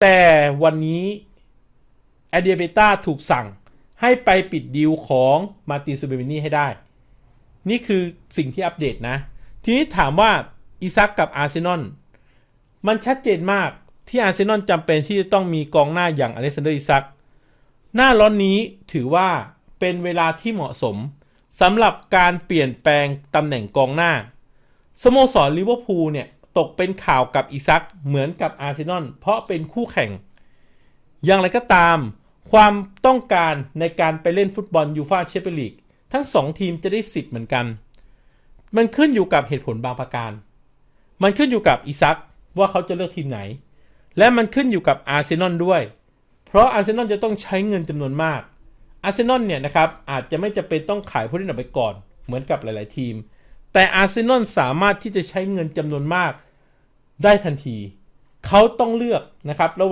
แต่วันนี้แอดเดียเบต้าถูกสั่งให้ไปปิดดีลของมาร์ตินซูเบมินี่ให้ได้ นี่คือสิ่งที่อัปเดตนะ ทีนี้ถามว่าอิซักกับอาร์เซนอลมันชัดเจนมากที่อาร์เซนอลจำเป็นที่จะต้องมีกองหน้าอย่างอเล็กซานเดอร์อิซักหน้าร้อนนี้ถือว่าเป็นเวลาที่เหมาะสมสำหรับการเปลี่ยนแปลงตำแหน่งกองหน้า สโมสรลิเวอร์พูลเนี่ย ตกเป็นข่าวกับอิซักเหมือนกับอาร์เซนอลเพราะเป็นคู่แข่ง อย่างไรก็ตาม ความต้องการในการไปเล่นฟุตบอลยูฟาแชมเปี้ยนลีกทั้งสองทีมจะได้สิทธิ์เหมือนกัน มันขึ้นอยู่กับเหตุผลบางประการ มันขึ้นอยู่กับอิซักว่าเขาจะเลือกทีมไหน และมันขึ้นอยู่กับอาร์เซนอลด้วย เพราะอาร์เซนอลจะต้องใช้เงินจำนวนมาก อาร์เซนอลเนี่ยนะครับอาจจะไม่จำเป็นต้องขายผู้เล่นออกไปก่อน เหมือนกับหลาย ๆ ทีม แต่อาร์เซนอลสามารถที่จะใช้เงินจำนวนมาก ได้ทันที เขาต้องเลือกนะครับระหว่าง